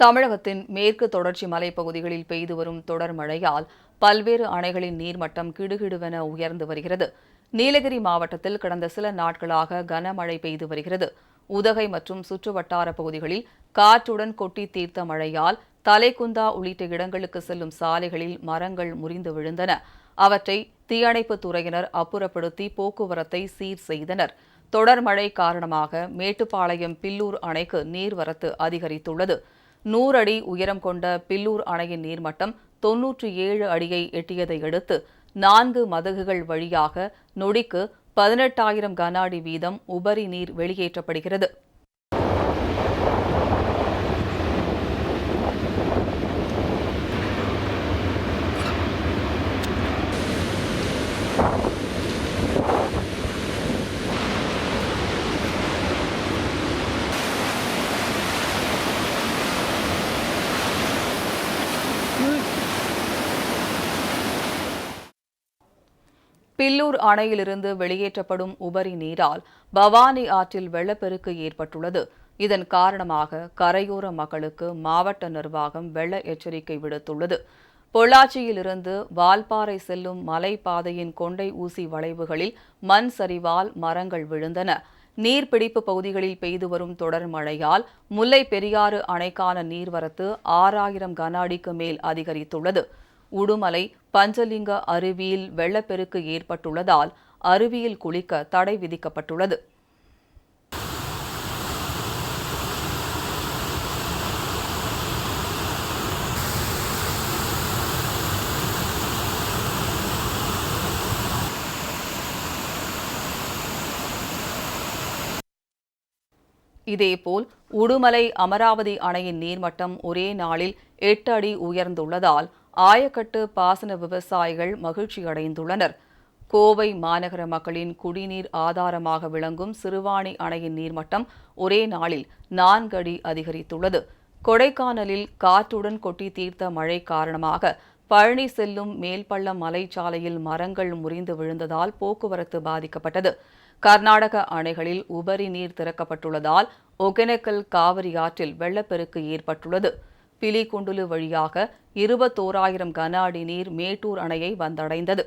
தமிழகத்தின் மேற்கு தொடர்ச்சி மலைப்பகுதிகளில் பெய்து வரும் தொடர் மழையால் பல்வேறு அணைகளின் நீர்மட்டம் கிடுகிடுவென உயர்ந்து வருகிறது. நீலகிரி மாவட்டத்தில் கடந்த சில நாட்களாக கனமழை பெய்து வருகிறது. உதகை மற்றும் சுற்றுவட்டார பகுதிகளில் காற்றுடன் கொட்டி தீர்த்த மழையால் தலைக்குந்தா உள்ளிட்ட இடங்களுக்கு செல்லும் சாலைகளில் மரங்கள் முறிந்து விழுந்தன. அவற்றை தீயணைப்பு துறையினர் அப்புறப்படுத்தி போக்குவரத்தை சீர் செய்தனர். தொடர் மழை காரணமாக மேட்டுப்பாளையம் பில்லூர் அணைக்கு நீர்வரத்து அதிகரித்துள்ளது. நூறு அடி உயரம் கொண்ட பில்லூர் அணையின் நீர்மட்டம் தொன்னூற்றி ஏழு அடியை எட்டியதை அடுத்து நான்கு மதகுகள் வழியாக நொடிக்கு பதினெட்டாயிரம் கன அடி வீதம் உபரி நீர் வெளியேற்றப்படுகிறது. பில்லூர் அணையிலிருந்து வெளியேற்றப்படும் உபரி நீரால் பவானி ஆற்றில் வெள்ளப்பெருக்கு ஏற்பட்டுள்ளது. இதன் காரணமாக கரையோர மக்களுக்கு மாவட்ட நிர்வாகம் வெள்ள எச்சரிக்கை விடுத்துள்ளது. பொள்ளாச்சியிலிருந்து வால்பாறை செல்லும் மலைப்பாதையின் கொண்டை ஊசி வளைவுகளில் மண் சரிவால் மரங்கள் விழுந்தன. நீர்பிடிப்பு பகுதிகளில் பெய்து வரும் தொடர் மழையால் முல்லை பெரியாறு அணைக்கான நீர்வரத்து ஆறாயிரம் கன அடிக்கு மேல் அதிகரித்துள்ளது. உடுமலை பஞ்சலிங்க அருவியில் வெள்ளப்பெருக்கு ஏற்பட்டுள்ளதால் அருவியில் குளிக்க தடை விதிக்கப்பட்டுள்ளது. இதேபோல் உடுமலை அமராவதி அணையின் நீர்மட்டம் ஒரே நாளில் எட்டு அடி உயர்ந்துள்ளதால் ஆயக்கட்டு பாசன விவசாயிகள் மகிழ்ச்சியடைந்துள்ளனர். கோவை மாநகர மக்களின் குடிநீர் ஆதாரமாக விளங்கும் சிறுவாணி அணையின் நீர்மட்டம் ஒரே நாளில் நான்கு அடி அதிகரித்துள்ளது. கொடைக்கானலில் காற்றுடன் கொட்டி தீர்த்த மழை காரணமாக பழனி செல்லும் மேல்பள்ளம் மலைச்சாலையில் மரங்கள் முறிந்து விழுந்ததால் போக்குவரத்து பாதிக்கப்பட்டது. கர்நாடக அணைகளில் உபரி நீர் திறக்கப்பட்டுள்ளதால் ஒகேனக்கல் காவிரி ஆற்றில் வெள்ளப்பெருக்கு ஏற்பட்டுள்ளது. பிலிகுண்டுலு வழியாக இருபத்தோராயிரம் கன அடி நீர் மேட்டூர் அணையை வந்தடைந்தது.